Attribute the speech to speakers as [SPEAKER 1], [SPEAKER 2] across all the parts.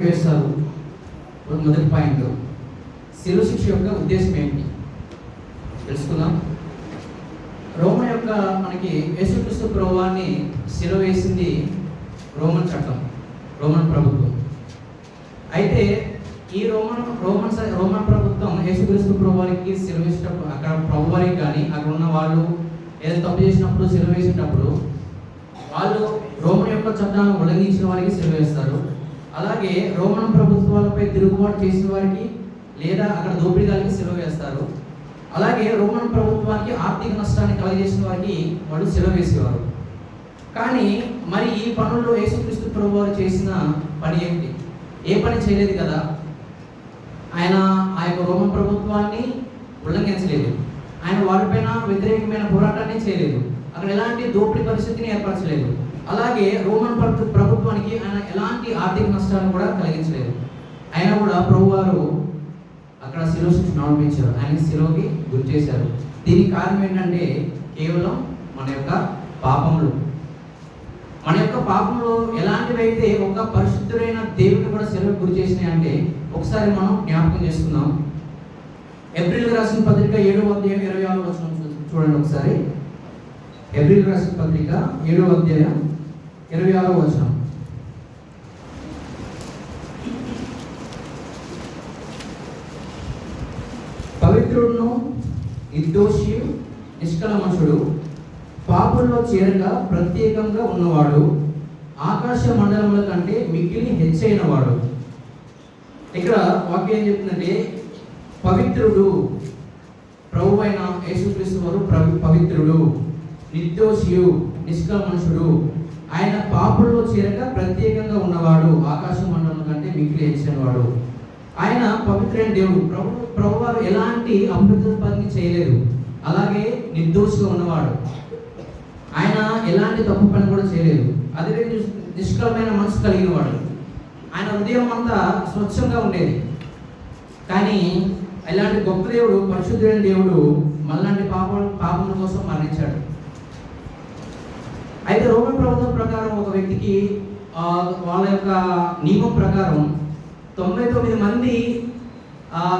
[SPEAKER 1] వేస్తారు మొదటి పాయింట్. శిలువ శిక్ష యొక్క ఉద్దేశం ఏంటి? తెలుసుకుందాం. రోమన్ యొక్క మనకి యేసుక్రీస్తు ప్రభువాన్ని శిలువ వేసింది రోమన్ చట్టం రోమన్ ప్రభుత్వం. అయితే ఈ రోమన్ రోమన్ రోమన్ ప్రభుత్వం యేసుక్రీస్తు ప్రభువారికి శిలువ అక్కడ ప్రభువారికి కానీ అక్కడ ఉన్న వాళ్ళు ఏదో తప్పు చేసినప్పుడు శిలువ వేసేటప్పుడు వాళ్ళు రోమన్ యొక్క చట్టాలను ఉల్లంఘించిన వారికి శిలువ వేస్తారు. అలాగే రోమన్ ప్రభుత్వాలపై తిరుగుబాటు చేసిన వారికి లేదా అక్కడ దోపిడీదారికి సెలవు వేస్తారు. అలాగే రోమన్ ప్రభుత్వానికి ఆర్థిక నష్టాన్ని కలగజేసిన వారికి వాళ్ళు సెలవు వేసేవారు. కానీ మరి ఈ పనుల్లో యేసుక్రీస్తు ప్రభు వారు చేసిన పని ఏమిటి? ఏ పని చేయలేదు కదా? ఆయన ఆ యొక్క రోమన్ ప్రభుత్వాన్ని ఉల్లంఘించలేదు. ఆయన వారిపైన వ్యతిరేకమైన పోరాటాన్ని చేయలేదు. అక్కడ ఎలాంటి దోపిడీ పరిస్థితిని ఏర్పరచలేదు. అలాగే రోమన్ ప్రభు- ప్రభుత్వానికి ఆయన ఎలాంటి ఆర్థిక నష్టాలను కూడా కలిగించలేదు. ఆయన కూడా ప్రభు వారు అక్కడ శిలువ శిక్షను అనుభవించారు ఆయన శిలువకి గురి చేశారు. దీనికి కారణం ఏంటంటే కేవలం మన యొక్క పాపములు. మన యొక్క పాపంలో ఎలాంటివైతే ఒక పరిశుద్ధుడైన దేవుని కూడా సెలవు గురి చేసినాయి అంటే ఒకసారి మనం జ్ఞాపకం చేసుకుందాం. ఏప్రిల్ రాసిన పత్రిక ఏడో అధ్యాయం ఇరవై ఆరు వచ్చిన చూడండి ఒకసారి. ఏప్రిల్ రాసిన పత్రిక ఏడో అధ్యాయం ఇరవై ఆరో వచనం. పవిత్రుడును నిర్దోషి నిష్కలమనుషుడు పాపుల్లో చేరక ప్రత్యేకంగా ఉన్నవాడు ఆకాశ మండలముల కంటే మిక్కిలి హెచ్చైన వాడు ఇక్కడ వాక్యం ఏం చెప్తుందంటే పవిత్రుడు ప్రభు అయిన యేసుక్రీస్తు వారు ప్రవి- పవిత్రుడు నిర్దోషియు నిష్కల్మనుషుడు ఆయన పాపుల్లో చేరక ప్రత్యేకంగా ఉన్నవాడు ఆకాశ మండలం కంటే మిక్కిలి హెచ్చైన ఆయన పవిత్రైన దేవుడు. ప్రభు ప్రభువారు ఎలాంటి అమృత పని చేయలేదు. అలాగే నిర్దోషిగా ఉన్నవాడు. ఆయన ఎలాంటి తప్పు పని కూడా చేయలేదు. అదే నిష్కలమైన మనసు కలిగిన వాడు. ఆయన హృదయం అంతా స్వచ్ఛంగా ఉండేది. కానీ ఇలాంటి గొప్ప దేవుడు పరిశుద్ధుడైన దేవుడు మళ్ళాంటి పాప పాపం కోసం మరణించాడు. అయితే రోమన్ ప్రభుత్వం ప్రకారం ఒక వ్యక్తికి వాళ్ళ యొక్క నియమం ప్రకారం తొంభై తొమ్మిది మంది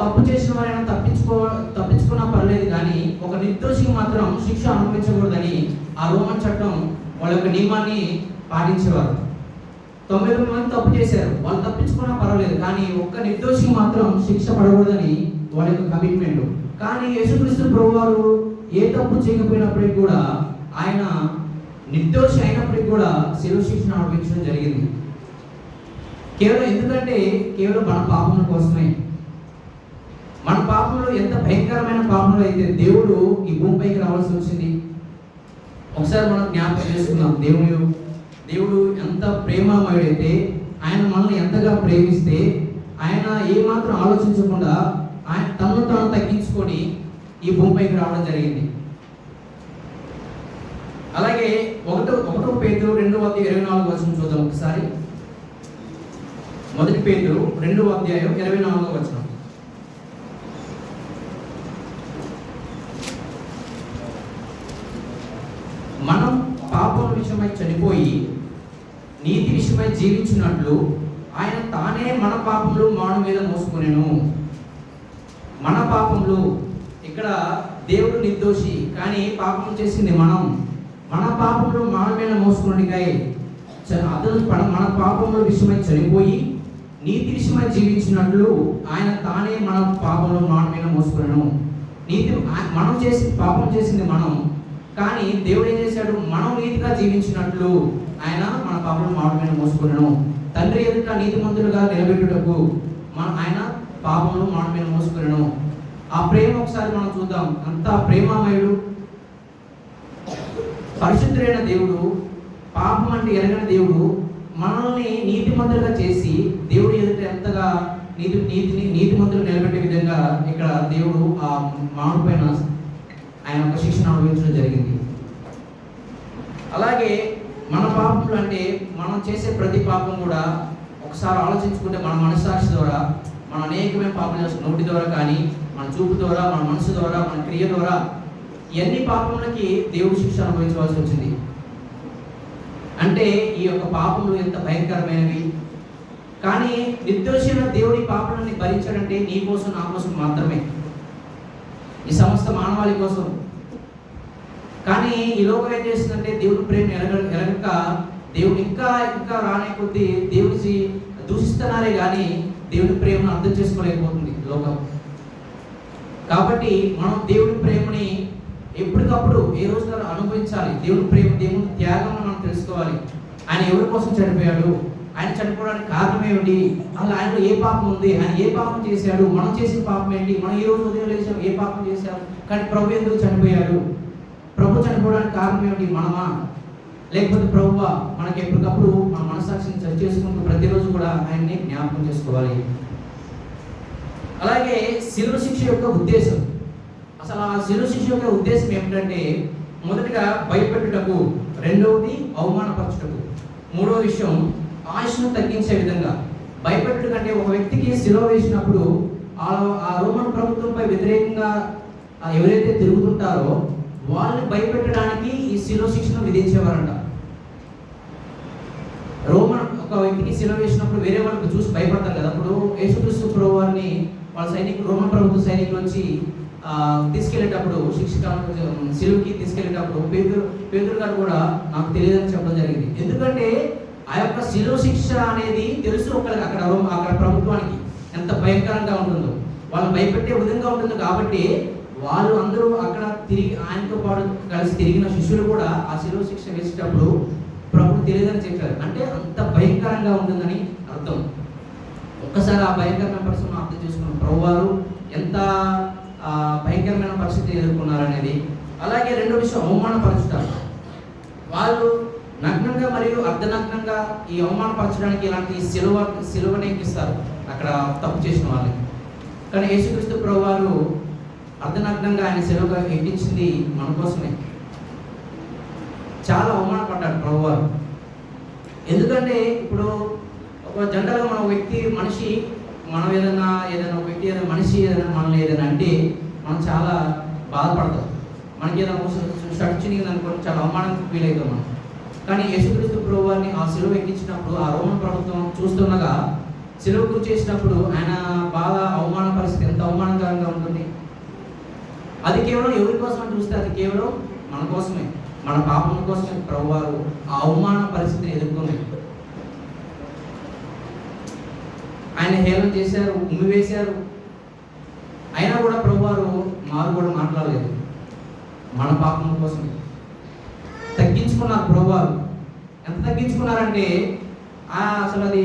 [SPEAKER 1] తప్పు చేసిన వారైనా తప్పించుకో తప్పించుకున్నా పర్లేదు కానీ ఒక నిర్దోషికి మాత్రం శిక్ష అనుభవించకూడదని ఆ రోమన్ చట్టం వాళ్ళ యొక్క నియమాన్ని పాటించేవారు. తొంభై తొమ్మిది మంది తప్పు చేశారు. వాళ్ళు తప్పించుకున్నా పర్వాలేదు కానీ ఒక్క నిర్దోషికి మాత్రం శిక్ష పడకూడదని వాళ్ళ యొక్క కమిట్మెంట్. కానీ యేసుక్రీస్తు ప్రభు వారు ఏ తప్పు చేయకపోయినప్పటికీ కూడా ఆయన నిర్దోషి అయినప్పటికీ కూడా శిలువ శిక్షణ అనుభవించడం జరిగింది. కేవలం ఎందుకంటే కేవలం మన పాపముల కోసమే. మన పాపంలో ఎంత భయంకరమైన పాపంలో అయితే దేవుడు ఈ భూమిపైకి రావాల్సి వచ్చింది. ఒకసారి మనం జ్ఞాపకం చేసుకుందాం. దేవుడు దేవుడు ఎంత ప్రేమమయుడైతే ఆయన మనల్ని ఎంతగా ప్రేమిస్తే ఆయన ఏమాత్రం ఆలోచించకుండా ఆయన తనను తాను తగ్గించుకొని ఈ భూమిపైకి రావడం జరిగింది. అలాగే ఒకటో ఒకటో పేదలు రెండు వంద ఇరవై నాలుగు వచనం చూద్దాం ఒకసారి. మొదటి పేదలు రెండు అధ్యాయం ఇరవై నాలుగో వచనం. మనం పాపం విషయమై చనిపోయి నీతి విషయమై జీవించినట్లు ఆయన తానే మన పాపములు మాను మీద మోసుకునేను. మన పాపములు ఇక్కడ దేవుడు నిర్దోషి కానీ పాపం చేసింది మనం. మన పాపంలో మాను మీద మోసుకున్నట్టుగా అతను పడ- మన పాపంలో విషయమై చనిపోయి నీతి విషయమై జీవించినట్లు ఆయన తానే మన పాపంలో మానమైన మీద మోసుకున్నాను నీతి మనం చేసి పాపం చేసింది మనం. కానీ దేవుడు ఏం చేశాడు? మనం నీతిగా జీవించినట్లు ఆయన మన పాపంలో మాట మీద మోసుకున్నాను తండ్రి ఎదుట నీతిమంతులుగా నిలబెట్టుటకు మన ఆయన పాపంలో మాట మీద మోసుకున్నాను ఆ ప్రేమ ఒకసారి మనం చూద్దాం. అంత ప్రేమమయుడు పరిశుద్ధుడైన దేవుడు పాపం అంటే ఎరగని దేవుడు మనల్ని నీతిమంతులుగా చేసి దేవుడు ఎదుట ఎంతగా నీతి నీతిని నీతిమంతులు నిలబెట్టే విధంగా ఇక్కడ దేవుడు ఆ మామిడి పైన ఆయన ఒక శిక్షణ అనుభవించడం జరిగింది. అలాగే మన పాపములు అంటే మనం చేసే ప్రతి పాపం కూడా ఒకసారి ఆలోచించుకుంటే మన మనస్సాక్షి ద్వారా మన అనేకమైన పాపం చేస్తాం నోటి ద్వారా కానీ మన చూపు ద్వారా మన మనసు ద్వారా మన క్రియ ద్వారా ఎన్ని పాపములకి దేవుడు శిక్ష అనుభవించవలసి వచ్చింది? అంటే ఈ యొక్క పాపములు ఎంత భయంకరమైనవి? కానీ నిర్దోషమైన దేవుడి పాపలని భరించాడంటే నీ కోసం నా కోసం మాత్రమే. ఈ సమస్త మానవాళి కోసం. కానీ ఈ లోకం ఏం చేస్తుందంటే దేవుడి ప్రేమ ఎరగ ఎరగక దేవుడు ఇంకా ఇంకా రానే కొద్దీ దేవుడి దూషిస్తున్నారే కానీ దేవుడి ప్రేమను అర్థం చేసుకోలేకపోతుంది లోకం. కాబట్టి మనం దేవుడి ఎప్పటికప్పుడు ఏ రోజు అనుభవించాలి? దేవుని ప్రేమ దేవుని త్యాగం మనం తెలుసుకోవాలి. ఆయన ఎవరి కోసం చనిపోయాడు? ఆయన చనిపోవడానికి కారణం ఏమిటి? అలా ఆయనలో ఏ పాపం ఉంది? ఆయన ఏ పాపం చేశాడు? మనం చేసిన పాపం ఏంటి? మనం ఈ రోజు ఉదయం లేచాం ఏ పాపం చేశాం కానీ ప్రభు ఎందుకు చనిపోయాడు? ప్రభు చనిపోవడానికి కారణం ఏమిటి? మనమా? లేకపోతే ప్రభు మనకి ఎప్పటికప్పుడు మన మనసాక్షిని సరి చేసుకుంటూ ప్రతిరోజు కూడా ఆయన్ని జ్ఞాపకం చేసుకోవాలి. అలాగే శిలువ శిక్ష యొక్క ఉద్దేశం. అసలు ఆ శిలువ శిక్ష యొక్క ఉద్దేశం ఏమిటంటే మొదటిగా భయపెట్టుటకు రెండవది అవమానపరచుటకు. మూడవ విషయం ఆయుష్ను తగ్గించే విధంగా. భయపెట్టుట కంటే ఒక వ్యక్తికి శిలువ వేసినప్పుడు ఆ ఆ రోమన్ ప్రభుత్వంపై వ్యతిరేకంగా ఎవరైతే తిరుగుతుంటారో వాళ్ళని భయపెట్టడానికి ఈ శిలో శిక్షను విధించేవారంట. రోమన్ ఒక వ్యక్తికి శిలో వేసినప్పుడు వేరే వాళ్ళకి చూసి భయపడతారు కదా. అప్పుడు యేసుక్రీస్తు ప్రభు వారిని వాళ్ళ సైనికులు రోమన్ ప్రభుత్వ సైనికులు వచ్చి తీసుకెళ్ళేటప్పుడు శిక్షక సిలువుకి తీసుకెళ్ళేటప్పుడు పేదరు పేదరు గారు కూడా నాకు తెలియదని చెప్పడం జరిగింది. ఎందుకంటే ఆ యొక్క శిలువ శిక్ష అనేది తెలుసు ఒకరికి అక్కడ అక్కడ ప్రభుత్వానికి ఎంత భయంకరంగా ఉంటుందో. వాళ్ళు భయపెట్టే విధంగా ఉంటుంది కాబట్టి వాళ్ళు అందరూ అక్కడ తిరిగి ఆయనతో పాటు కలిసి తిరిగిన శిష్యులు కూడా ఆ శిలువ శిక్ష వేసేటప్పుడు ప్రభు తెలియదని చెప్పారు. అంటే అంత భయంకరంగా ఉంటుందని అర్థం. ఒక్కసారి ఆ భయంకరమైన పరిస్థితిని అర్థం చేసుకున్న ప్రభు వారు ఎంత భయంకరమైన పరిస్థితి ఎదుర్కొన్నారనేది. అలాగే రెండో విషయం అవమానపరచడం. వాళ్ళు నగ్నంగా మరియు అర్ధనగ్నంగా ఈ అవమానపరచడానికి ఇలాంటి సిలువ సిలువని ఎక్కిస్తారు అక్కడ తప్పు చేసిన వాళ్ళని. కానీ యేసుక్రీస్తు ప్రభు వారు అర్ధనగ్నంగా ఆయన సిలువగా ఎక్కించింది మన కోసమే. చాలా అవమానపడ్డాడు ప్రభు వారు ఎందుకంటే ఇప్పుడు ఒక జనరల్గా మన వ్యక్తి మనిషి మనం ఏదైనా ఏదైనా వ్యక్తి ఏదైనా మనిషి ఏదైనా మనల్ని ఏదైనా అంటే మనం చాలా బాధపడతాం. మనకి ఏదైనా షర్ట్ అనుకోవడం అనుకోండి చాలా అవమానం ఫీల్ అవుతాం మనం. కానీ యేసుక్రీస్తు ప్రభు వారిని ఆ సెలవు ఎక్కించినప్పుడు ఆ రోమన్ ప్రభుత్వం చూస్తుండగా సెలవు గురి చేసినప్పుడు ఆయన బాధ అవమాన పరిస్థితి ఎంత అవమానకరంగా ఉంటుంది? అది కేవలం ఎవరి కోసం చూస్తే అది కేవలం మన కోసమే. మన పాపం కోసమే ప్రభు వారు ఆ అవమాన పరిస్థితిని ఎదుర్కొంది ఆయన హేళన చేశారు ఉమ్మివేశారు అయినా కూడా ప్రభు వారు మారు కూడా మాట్లాడలేదు. మన పాపం కోసం తగ్గించుకున్నారు ప్రభు వారు ఎంత తగ్గించుకున్నారంటే అసలు అది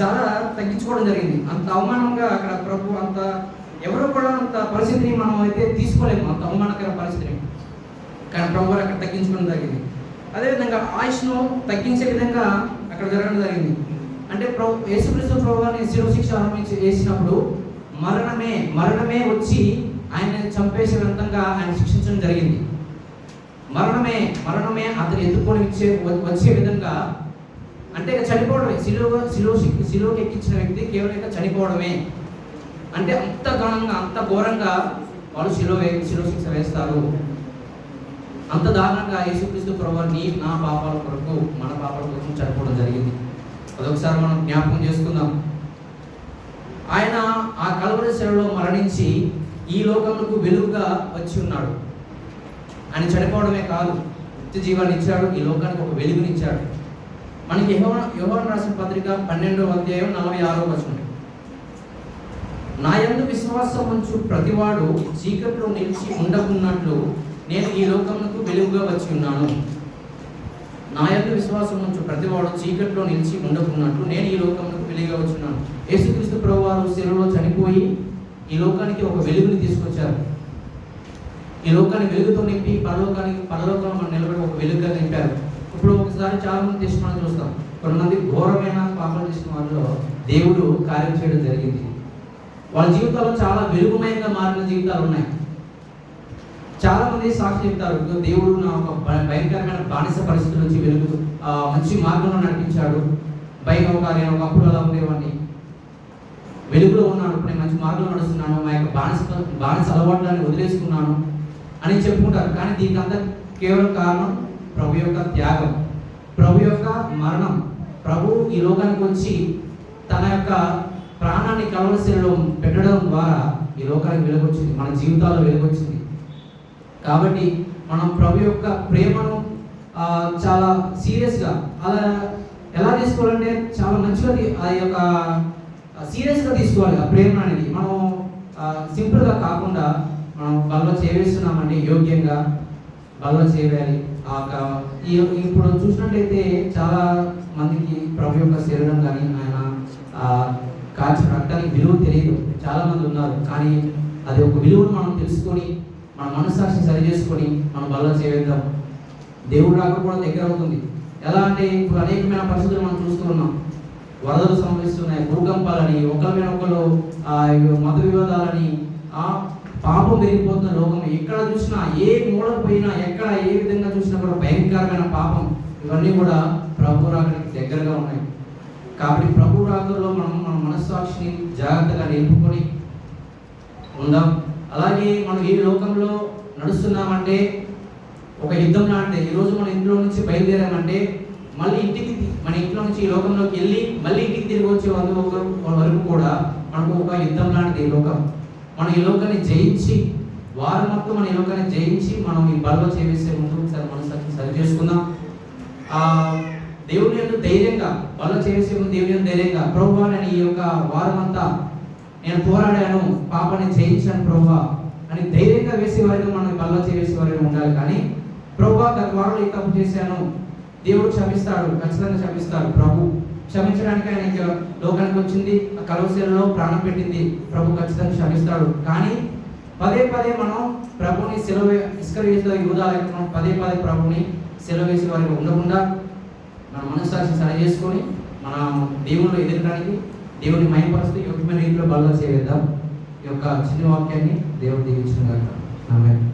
[SPEAKER 1] చాలా తగ్గించుకోవడం జరిగింది. అంత అవమానంగా అక్కడ ప్రభు అంత ఎవరు కూడా అంత పరిస్థితిని మనం అయితే తీసుకోలేము. అంత అవమానకర పరిస్థితిని. కానీ ప్రభు వారు అక్కడ తగ్గించుకోవడం జరిగింది. అదేవిధంగా ఆయుష్ను తగ్గించే విధంగా అక్కడ జరగడం జరిగింది. అంటే ప్రభు యేసుక్రీస్తు ప్రభువాన్ని శిలువ శిక్ష ఆరంభించి వేసినప్పుడు మరణమే మరణమే వచ్చి ఆయన చంపేసే విధంగా ఆయన శిక్షించడం జరిగింది. మరణమే మరణమే అతను ఎదుర్కొని ఇచ్చే వచ్చే విధంగా అంటే ఇక చనిపోవడమే. సిలువ సిలువ సిలువకి ఎక్కించిన వ్యక్తి కేవలం ఇక చనిపోవడమే. అంటే అంత ఘనంగా అంత ఘోరంగా వాళ్ళు శిలో శిలో శిక్ష వేస్తారు. అంత దారుణంగా యేసుక్రీస్తు ప్రభు నీ నా పాపాల కొరకు మన పాపాల కోసం చనిపోవడం జరిగింది. అదొకసారి మనం జ్ఞాపకం చేసుకుందాం. ఆయన ఆ కలవరి శిలలో మరణించి ఈ లోకములకు వెలుగుగా వచ్చి ఉన్నాడు. ఆయన చనిపోవడమే కాదు నిత్య జీవాన్ని ఇచ్చాడు ఈ లోకానికి ఒక వెలుగునిచ్చాడు మనకి యహోన యోహాను రాసిన పత్రిక పన్నెండవ అధ్యాయం నలభై ఆరో వచనం. నా ఎందు విశ్వాసం ఉంచు ప్రతివాడు చీకట్లో నిలిచి ఉండకున్నట్లు నేను ఈ లోకమునకు వెలుగుగా వచ్చి ఉన్నాను. నా యొక్క విశ్వాసం నుంచి ప్రతివాడు చీకట్లో నిలిచి ఉండకున్నట్లు నేను ఈ లోకమునకు పెళ్ళిగా వచ్చినాను యేసుక్రీస్తు ప్రభు ప్రభువారు శిలువలో చనిపోయి ఈ లోకానికి ఒక వెలుగుని తీసుకొచ్చారు. ఈ లోకాన్ని వెలుగుతో నింపి పరలోకానికి పరలోకంలో మనం నిలబడి ఒక వెలుగుగా నింపారు. ఇప్పుడు ఒకసారి చాలా మంది చేసి మనం చూస్తాం. కొంతమంది ఘోరమైన పాపలు చేసిన వాళ్ళలో దేవుడు కార్యం చేయడం జరిగింది. వాళ్ళ జీవితాల్లో చాలా వెలుగుమయంగా మారిన జీవితాలు ఉన్నాయి. చాలా మంది సాక్షి చెప్తారు దేవుడు నా ఒక భయంకరమైన బానిస పరిస్థితి నుంచి వెలుగు మంచి మార్గంలో నడిపించాడు. భయం ఒక నేను ఒకప్పుడు అలా ఉండేవాడిని. వెలుగులో ఉన్నాను ఇప్పుడు నేను మంచి మార్గంలో నడుస్తున్నాను మా యొక్క బానిస బానిస అలవాట్లని వదిలేసుకున్నాను అని చెప్పుకుంటారు. కానీ దీనికి అంతా కేవలం కారణం ప్రభు యొక్క త్యాగం. ప్రభు యొక్క మరణం. ప్రభు ఈ లోకానికి వచ్చి తన యొక్క ప్రాణాన్ని కలవలసిలో పెట్టడం ద్వారా ఈ లోకానికి వెలుగొచ్చింది మన జీవితాల్లో వెలుగొచ్చింది. కాబట్టి మనం ప్రభు యొక్క ప్రేమను చాలా సీరియస్గా అలా ఎలా తీసుకోవాలంటే చాలా మంచిగా ఆ యొక్క సీరియస్గా తీసుకోవాలి ఆ ప్రేమ అనేది. మనం సింపుల్గా కాకుండా మనం బల్ల చేవేస్తున్నామండి యోగ్యంగా బల్ల చేయాలి. ఆ ఈ ఇప్పుడు చూసినట్లయితే చాలా మందికి ప్రభు యొక్క శరీరం కానీ ఆయన కాచి రక్తానికి విలువ తెలియదు. చాలా మంది ఉన్నారు. కానీ అది ఒక విలువను మనం తెలుసుకొని మన మనస్సాక్షిని సరి చేసుకొని మనం బల్ల చేవేద్దాం దేవుడు రాక కూడా దగ్గర అవుతుంది. ఎలా అంటే ఇప్పుడు అనేకమైన పరిస్థితులు మనం చూస్తూ ఉన్నాం. వరదలు సంభవిస్తున్నాయి భూకంపాలని ఒకరి మీద ఒకరు ఆ, మత వివాదాలని ఆ పాపం పెరిగిపోతున్న లోకం ఎక్కడ చూసినా ఏ మూల పోయినా ఎక్కడ ఏ విధంగా చూసినా కూడా భయంకరమైన పాపం. ఇవన్నీ కూడా ప్రభు రాకడానికి దగ్గరగా ఉన్నాయి. కాబట్టి ప్రభు రాకలో మనం మన మనస్సాక్షిని జాగ్రత్తగా నిలుపుకొని ఉందాం. అలాగే మనం ఈ లోకంలో నడుస్తున్నామంటే ఒక యుద్ధం లాంటిది. ఈరోజు మన ఇంట్లో నుంచి బయలుదేరామంటే మళ్ళీ ఇంటికి మన ఇంట్లో నుంచి ఈ లోకంలోకి వెళ్ళి మళ్ళీ ఇంటికి తిరిగి వచ్చే వరకు వరకు కూడా మనకు ఒక యుద్ధం లాంటిది ఈ లోకం. మనం ఈ లోకాన్ని జయించి వారం మొత్తం మన ఈ లోకాన్ని జయించి మనం ఈ బలలో చేసే ముందు ఒకసారి మనసు సరి సరి చేసుకుందాం. ఆ దేవుని యొక్క ధైర్యంగా బల చేసే ముందు దేవుని ధైర్యంగా ప్రభు నేను ఈ యొక్క వారం అంతా నేను పోరాడాను పాపని జయించాను ప్రభా అని ధైర్యంగా వేసేవారిగా మనం బల్ల చేసేవారిగా ఉండాలి కానీ ప్రభా గత వారంలో ఈ తప్పు చేశాను దేవుడు క్షమిస్తాడు ఖచ్చితంగా క్షమిస్తాడు. ప్రభు క్షమించడానికి ఆయన ఇంకా లోకానికి వచ్చింది ఆ కలవశీలలో ప్రాణం పెట్టింది. ప్రభు ఖచ్చితంగా క్షమిస్తాడు. కానీ పదే పదే మనం ప్రభుని సెలవు ఇసుక వేసే యూదా పదే పదే ప్రభుని సెలవు వేసే వారిగా ఉండకుండా మన మనస్సాక్షి సరి చేసుకొని మన దేవుళ్ళు ఎదగడానికి దేవుని మయపరుస్తూ యోగ్యమైన రీతిలో బల్ల చేద్దాం ఈ యొక్క చిన్న వాక్యాన్ని దేవుడు దీవించిన గాక. ఆమేన్.